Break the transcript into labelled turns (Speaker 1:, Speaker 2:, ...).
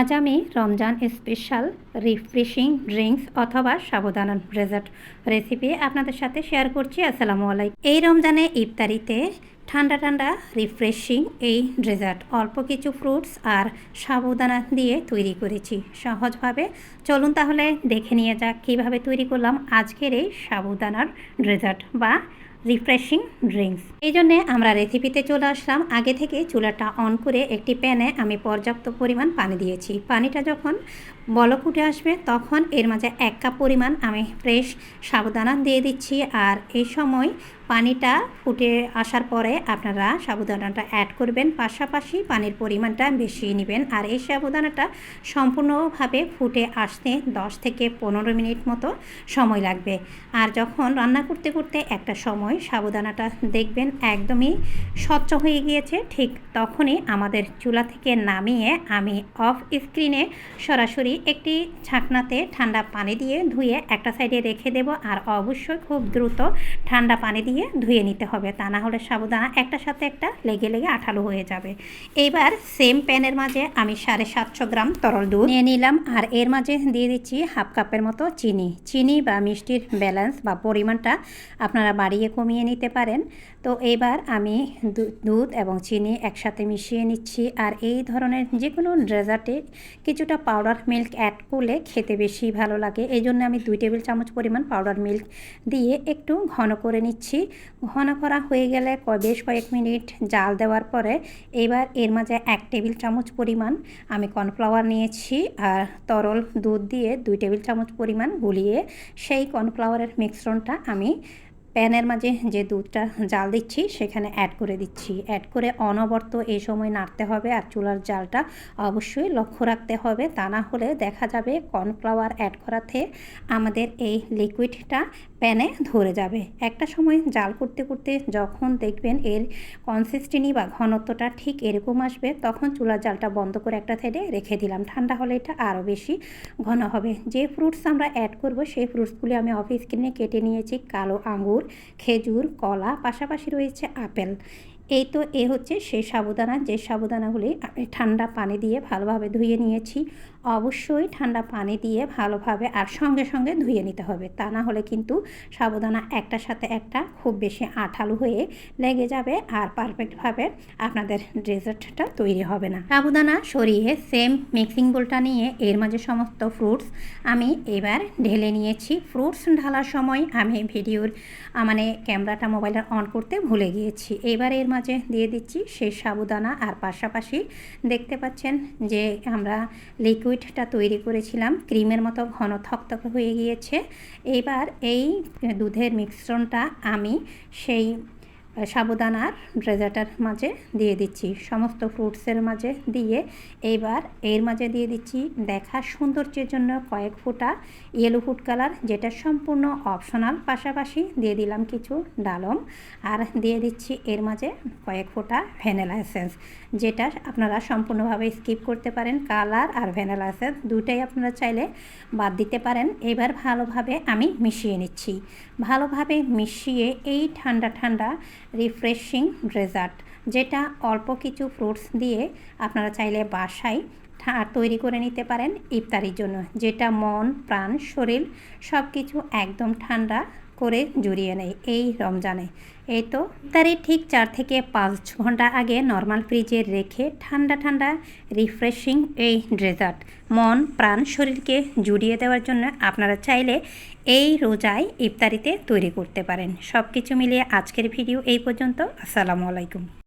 Speaker 1: আজ আমি Ramzan special refreshing drinks অথবা সাবধান ডেজার্ট রেসিপি আপনাদের সাথে শেয়ার করছি। আসসালামু আলাইকুম। এই রমজানে ইফতারিতে ঠান্ডা ঠান্ডা রিফ্রেশিং এই ডেজার্ট অল্প কিছু ফ্রুটস আর সাবুদানা দিয়ে তৈরি করেছি। সহজভাবে চলুন তাহলে দেখে নিয়ে যাক কীভাবে তৈরি করলাম আজকের এই সাবুদানার ডেজার্ট বা রিফ্রেশিং ড্রিঙ্কস। এই জন্যে আমরা রেসিপিতে চলে আসলাম। আগে থেকে চুলাটা অন করে একটি প্যানে আমি পর্যাপ্ত পরিমাণ পানি দিয়েছি। পানিটা যখন বলক উঠে আসবে, তখন এর মাঝে এক কাপ পরিমাণ আমি ফ্রেশ সাবুদানা দিয়ে দিচ্ছি। আর এই সময় পানিটা ফুটে আসার পরে আপনারা সাবুদানাটা অ্যাড করবেন। পাশাপাশি পানির পরিমাণটা বেশি নেবেন। আর এই সাবুদানাটা সম্পূর্ণভাবে ফুটে আসতে 10 থেকে পনেরো মিনিট মতো সময় লাগবে। আর যখন রান্না করতে করতে একটা সময় সাবুদানাটা দেখবেন একদমই স্বচ্ছ হয়ে গিয়েছে, ঠিক তখনই আমাদের চুলা থেকে নামিয়ে আমি অফ স্ক্রিনে সরাসরি একটি ছাকনাতে ঠান্ডা পানি দিয়ে ধুয়ে একটা সাইডে রেখে দেব। আর অবশ্যই খুব দ্রুত ঠান্ডা পানি দিয়ে ধুয়ে নিতে হবে। তা না হলে সাবুদানা একটার সাথে একটা লেগে লেগে আঠালো হয়ে যাবে। এইবার সেম প্যানের মাঝে আমি সাড়ে সাতশো গ্রাম তরল দুধ নিয়ে নিলাম। আর এর মাঝে দিয়ে দিচ্ছি হাফ কাপের মতো চিনি। চিনি বা মিষ্টির ব্যালেন্স বা পরিমাণটা আপনারা বাড়িয়ে কমিয়ে নিতে পারেন। তো এবার আমি দুধ এবং চিনি একসাথে মিশিয়ে নিচ্ছি। আর এই ধরনের যে কোনো ড্রেজার্টে কিছুটা পাউডার মিল্ক অ্যাড করলে খেতে বেশি ভালো লাগে। এই জন্য আমি দুই টেবিল চামচ পরিমাণ পাউডার মিল্ক দিয়ে একটু ঘন করে নিচ্ছি। ঘন করা হয়ে গেলে বেশ কয়েক মিনিট জাল দেওয়ার পরে এবার এর মাঝে এক টেবিল চামচ পরিমাণ আমি কর্নফ্লাওয়ার নিয়েছি আর তরল দুধ দিয়ে দুই টেবিল চামচ পরিমাণ গুলিয়ে সেই কর্নফ্লাওয়ারের মিশ্রণটা আমি প্যানের মাঝে যে দুধটা জাল দিচ্ছি, সেখানে অ্যাড করে দিচ্ছি। অ্যাড করে অনবর্ত এই সময় নাড়তে হবে আর চুলার জালটা অবশ্যই লক্ষ্য রাখতে হবে। তা না হলে দেখা যাবে কর্নফ্লাওয়ার অ্যাড করাতে আমাদের এই লিকুইডটা প্যানে ধরে যাবে। একটা সময় জাল করতে করতে যখন দেখবেন এর কনসিস্টেন্সি বা ঘনত্বটা ঠিক এরকম আসবে, তখন চুলার জালটা বন্ধ করে একটা সাইডে রেখে দিলাম। ঠান্ডা হলে এটা আরও বেশি ঘন হবে। যে ফ্রুটস আমরা অ্যাড করব, সেই ফ্রুটসগুলি আমি অফিস কিনে কেটে নিয়েছি। কালো আঙুর খেজুর কলা পাশাপাশি রয়েছে আপেল। এই তো এ হচ্ছে সেই সাবুদানা যে সাবুদানাগুলি আমি ঠান্ডা পানি দিয়ে ভালোভাবে ধুয়ে নিয়েছি, অবশ্যই ঠান্ডা পানি দিয়ে ভালোভাবে আর সঙ্গে সঙ্গে ধুয়ে নিতে হবে। তা না হলে কিন্তু সাবুদানা একটার সাথে একটা খুব বেশি আঠালো হয়ে লেগে যাবে আর পারফেক্টভাবে আপনাদের ডেজার্টটা তৈরি হবে না। সাবুদানা সরিয়ে সেম মিক্সিং বোলটা নিয়ে এর মাঝে সমস্ত ফ্রুটস আমি এবার ঢেলে নিয়েছি। ফ্রুটস ঢালার সময় আমি ভিডিওর মানে ক্যামেরাটা মোবাইলটা অন করতে ভুলে গিয়েছি। এবার এর দিয়ে দিচ্ছি। সেই সাবুদানা আর পাশাপাশি দেখতে পাচ্ছেন যে আমরা লিকুইডটা তৈরি করেছিলাম। ক্রিমের মতো ঘন থকথকে হয়ে গিয়েছে। এইবার এই দুধের মিশ্রণটা আমি সেই সাবুদানার ড্রেজার্টার মাঝে দিয়ে দিচ্ছি। সমস্ত ফ্রুটসের মাঝে দিয়ে এইবার এর মাঝে দিয়ে দিচ্ছি দেখার সৌন্দর্যের জন্য কয়েক ফোঁটা ইয়েলো ফুড কালার যেটা সম্পূর্ণ অপশনাল পাশাপাশি দিয়ে দিলাম কিছু ডালম আর দিয়ে দিচ্ছি এর মাঝে কয়েক ফোঁটা ভ্যানিলা এসেন্স যেটা আপনারা সম্পূর্ণভাবে স্কিপ করতে পারেন। কালার আর ভ্যানিলা এসেন্স দুটাই আপনারা চাইলে বাদ দিতে পারেন। এবার ভালোভাবে আমি মিশিয়ে নিচ্ছি। ভালোভাবে মিশিয়ে এই ঠান্ডা ঠান্ডা রিফ্রেশিং ডেজার্ট যেটা অল্প কিছু ফ্রুটস দিয়ে আপনারা চাইলে বাসায় তৈরি করে নিতে পারেন ইফতারির জন্য, যেটা মন, প্রাণ, শরীর সব কিছু একদম ঠান্ডা করে জড়িয়ে নেয় এই রমজানে। এই তো, তারই ঠিক চার থেকে পাঁচ ঘণ্টা আগে নর্মাল ফ্রিজে রেখে ঠান্ডা ঠান্ডা রিফ্রেশিং এই ডেজার্ট মন, প্রাণ, শরীরকে জুড়িয়ে দেওয়ার জন্য আপনারা চাইলে এই রোজায় ইফতারিতে তৈরি করতে পারেন। সব কিছু মিলিয়ে আজকের ভিডিও এই পর্যন্ত। আসসালামু আলাইকুম।